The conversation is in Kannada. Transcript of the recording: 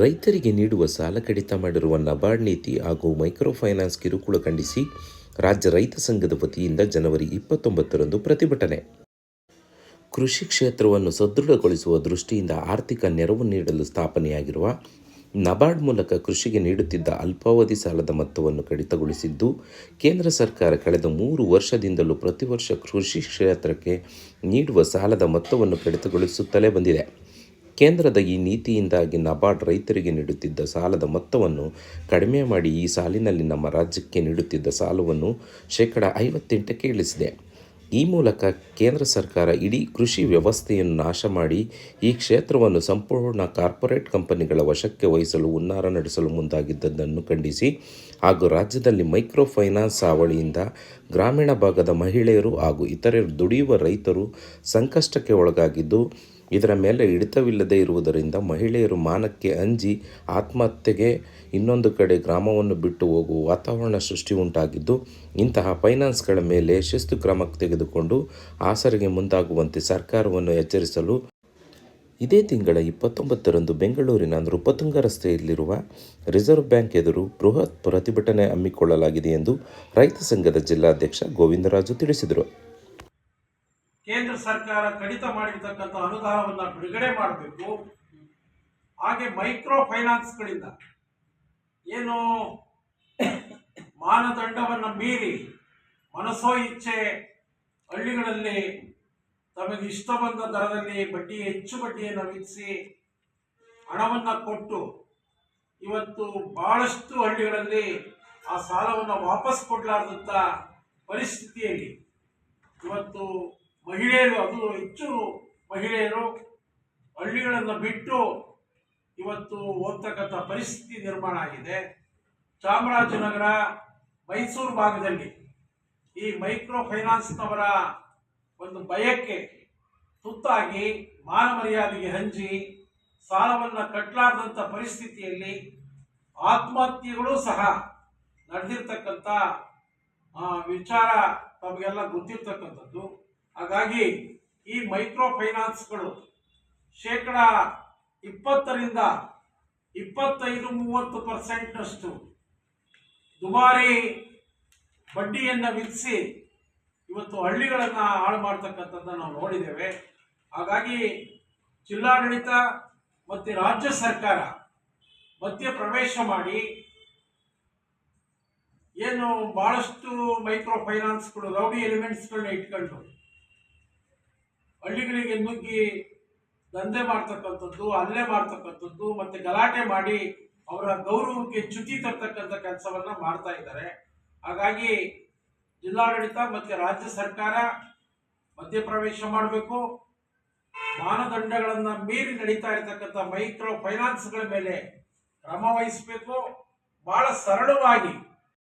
ರೈತರಿಗೆ ನೀಡುವ ಸಾಲ ಕಡಿತ ಮಾಡಿರುವ ನಬಾರ್ಡ್ ನೀತಿ ಹಾಗೂ ಮೈಕ್ರೋ ಫೈನಾನ್ಸ್ ಕಿರುಕುಳ ಖಂಡಿಸಿ ರಾಜ್ಯ ರೈತ ಸಂಘದ ವತಿಯಿಂದ ಜನವರಿ ಇಪ್ಪತ್ತೊಂಬತ್ತರಂದು ಪ್ರತಿಭಟನೆ. ಕೃಷಿ ಕ್ಷೇತ್ರವನ್ನು ಸದೃಢಗೊಳಿಸುವ ದೃಷ್ಟಿಯಿಂದ ಆರ್ಥಿಕ ನೆರವು ನೀಡಲು ಸ್ಥಾಪನೆಯಾಗಿರುವ ನಬಾರ್ಡ್ ಮೂಲಕ ಕೃಷಿಗೆ ನೀಡುತ್ತಿದ್ದ ಅಲ್ಪಾವಧಿ ಸಾಲದ ಮೊತ್ತವನ್ನು ಕಡಿತಗೊಳಿಸಿದ್ದು, ಕೇಂದ್ರ ಸರ್ಕಾರ ಕಳೆದ ಮೂರು ವರ್ಷದಿಂದಲೂ ಪ್ರತಿ ವರ್ಷ ಕೃಷಿ ಕ್ಷೇತ್ರಕ್ಕೆ ನೀಡುವ ಸಾಲದ ಮೊತ್ತವನ್ನು ಕಡಿತಗೊಳಿಸುತ್ತಲೇ ಬಂದಿದೆ. ಕೇಂದ್ರದ ಈ ನೀತಿಯಿಂದಾಗಿ ನಬಾರ್ಡ್ ರೈತರಿಗೆ ನೀಡುತ್ತಿದ್ದ ಸಾಲದ ಮೊತ್ತವನ್ನು ಕಡಿಮೆ ಮಾಡಿ ಈ ಸಾಲಿನಲ್ಲಿ ನಮ್ಮ ರಾಜ್ಯಕ್ಕೆ ನೀಡುತ್ತಿದ್ದ ಸಾಲವನ್ನು ಶೇಕಡ ಐವತ್ತೆಂಟಕ್ಕೆ ಇಳಿಸಿದೆ ಈ ಮೂಲಕ ಕೇಂದ್ರ ಸರ್ಕಾರ ಇಡೀ ಕೃಷಿ ವ್ಯವಸ್ಥೆಯನ್ನು ನಾಶ ಮಾಡಿ ಈ ಕ್ಷೇತ್ರವನ್ನು ಸಂಪೂರ್ಣ ಕಾರ್ಪೊರೇಟ್ ಕಂಪನಿಗಳ ವಶಕ್ಕೆ ವಹಿಸಲು ಹುನ್ನಾರ ನಡೆಸಲು ಮುಂದಾಗಿದ್ದದ್ದನ್ನು ಖಂಡಿಸಿ ಹಾಗೂ ರಾಜ್ಯದಲ್ಲಿ ಮೈಕ್ರೋ ಫೈನಾನ್ಸ್ ಹಾವಳಿಯಿಂದ ಗ್ರಾಮೀಣ ಭಾಗದ ಮಹಿಳೆಯರು ಹಾಗೂ ಇತರೆ ದುಡಿಯುವ ರೈತರು ಸಂಕಷ್ಟಕ್ಕೆ ಒಳಗಾಗಿದ್ದು ಇದರ ಮೇಲೆ ಹಿಡಿತವಿಲ್ಲದೆ ಇರುವುದರಿಂದ ಮಹಿಳೆಯರು ಮಾನಕ್ಕೆ ಅಂಜಿ ಆತ್ಮಹತ್ಯೆಗೆ ಇನ್ನೊಂದು ಕಡೆ ಗ್ರಾಮವನ್ನು ಬಿಟ್ಟು ಹೋಗುವ ವಾತಾವರಣ ಸೃಷ್ಟಿ ಉಂಟಾಗಿದ್ದು, ಇಂತಹ ಫೈನಾನ್ಸ್ಗಳ ಮೇಲೆ ಶಿಸ್ತು ಕ್ರಮ ತೆಗೆದುಕೊಂಡು ಆಸರಿಗೆ ಮುಂದಾಗುವಂತೆ ಸರ್ಕಾರವನ್ನು ಎಚ್ಚರಿಸಲು ಇದೇ ತಿಂಗಳ ಇಪ್ಪತ್ತೊಂಬತ್ತರಂದು ಬೆಂಗಳೂರಿನ ನೃಪತುಂಗ ರಸ್ತೆಯಲ್ಲಿರುವ ರಿಸರ್ವ್ ಬ್ಯಾಂಕ್ ಎದುರು ಬೃಹತ್ ಪ್ರತಿಭಟನೆ ಹಮ್ಮಿಕೊಳ್ಳಲಾಗಿದೆ ಎಂದು ರೈತ ಸಂಘದ ಜಿಲ್ಲಾಧ್ಯಕ್ಷ ಗೋವಿಂದರಾಜು ತಿಳಿಸಿದರು. ಕೇಂದ್ರ ಸರ್ಕಾರ ಕಡಿತ ಮಾಡಿರ್ತಕ್ಕಂಥ ಅನುದಾನವನ್ನು ಬಿಡುಗಡೆ ಮಾಡಬೇಕು. ಹಾಗೆ ಮೈಕ್ರೋ ಫೈನಾನ್ಸ್ಗಳಿಂದ ಏನು ಮಾನದಂಡವನ್ನು ಮೀರಿ ಮನಸೋ ಇಚ್ಛೆ ಹಳ್ಳಿಗಳಲ್ಲಿ ತಮಗೆ ಇಷ್ಟ ಬಂದ ದರದಲ್ಲಿ ಬಡ್ಡಿ ಹೆಚ್ಚು ಬಡ್ಡಿಯನ್ನು ವಿಧಿಸಿ ಹಣವನ್ನು ಕೊಟ್ಟು ಇವತ್ತು ಬಹಳಷ್ಟು ಹಳ್ಳಿಗಳಲ್ಲಿ ಆ ಸಾಲವನ್ನು ವಾಪಸ್ ಕೊಡಲಾರ್ದಂಥ ಪರಿಸ್ಥಿತಿಯಲ್ಲಿ ಇವತ್ತು ಮಹಿಳೆಯರು, ಅದು ಹೆಚ್ಚು ಮಹಿಳೆಯರು ಹಳ್ಳಿಗಳನ್ನು ಬಿಟ್ಟು ಇವತ್ತು ಓದ್ತಕ್ಕಂಥ ಪರಿಸ್ಥಿತಿ ನಿರ್ಮಾಣ ಆಗಿದೆ. ಚಾಮರಾಜನಗರ, ಮೈಸೂರು ಭಾಗದಲ್ಲಿ ಈ ಮೈಕ್ರೋ ಫೈನಾನ್ಸ್ನವರ ಒಂದು ಭಯಕ್ಕೆ ತುತ್ತಾಗಿ ಮಾನ ಮರ್ಯಾದೆಗೆ ಹಂಚಿ ಸಾಲವನ್ನು ಕಟ್ಟಲಾರದಂಥ ಪರಿಸ್ಥಿತಿಯಲ್ಲಿ ಆತ್ಮಹತ್ಯೆಗಳು ಸಹ ನಡೆದಿರ್ತಕ್ಕಂಥ ವಿಚಾರ ತಮಗೆಲ್ಲ ಗೊತ್ತಿರ್ತಕ್ಕಂಥದ್ದು. ಹಾಗಾಗಿ ಈ ಮೈಕ್ರೋ ಫೈನಾನ್ಸ್ಗಳು ಶೇಕಡ ಇಪ್ಪತ್ತರಿಂದ ಇಪ್ಪತ್ತೈದು ಮೂವತ್ತು ಪರ್ಸೆಂಟ್ನಷ್ಟು ದುಬಾರಿ ಬಡ್ಡಿಯನ್ನು ವಿಧಿಸಿ ಇವತ್ತು ಹಳ್ಳಿಗಳನ್ನು ಹಾಳು ಮಾಡ್ತಕ್ಕಂಥದ್ದನ್ನು ನಾವು ನೋಡಿದ್ದೇವೆ. ಹಾಗಾಗಿ ಜಿಲ್ಲಾಡಳಿತ ಮತ್ತು ರಾಜ್ಯ ಸರ್ಕಾರ ಮಧ್ಯ ಪ್ರವೇಶ ಮಾಡಿ ಏನು ಬಹಳಷ್ಟು ಮೈಕ್ರೋ ಫೈನಾನ್ಸ್ಗಳು, ರೌಡಿ ಎಲಿಮೆಂಟ್ಸ್ಗಳನ್ನ ಇಟ್ಕೊಂಡು ಹಳ್ಳಿಗಳಿಗೆ ನುಗ್ಗಿ ದಂಧೆ ಮಾಡ್ತಕ್ಕಂಥದ್ದು, ಹಲ್ಲೆ ಮಾಡ್ತಕ್ಕಂಥದ್ದು ಮತ್ತೆ ಗಲಾಟೆ ಮಾಡಿ ಅವರ ಗೌರವಕ್ಕೆ ಚ್ಯುತಿ ತರ್ತಕ್ಕಂಥ ಕೆಲಸವನ್ನ ಮಾಡ್ತಾ ಇದ್ದಾರೆ. ಹಾಗಾಗಿ ಜಿಲ್ಲಾಡಳಿತ ಮತ್ತೆ ರಾಜ್ಯ ಸರ್ಕಾರ ಮಧ್ಯಪ್ರವೇಶ ಮಾಡಬೇಕು. ಮಾನದಂಡಗಳನ್ನು ಮೀರಿ ನಡೀತಾ ಇರತಕ್ಕಂಥ ಮೈಕ್ರೋ ಫೈನಾನ್ಸ್ಗಳ ಮೇಲೆ ಕ್ರಮ ವಹಿಸಬೇಕು. ಬಹಳ ಸರಳವಾಗಿ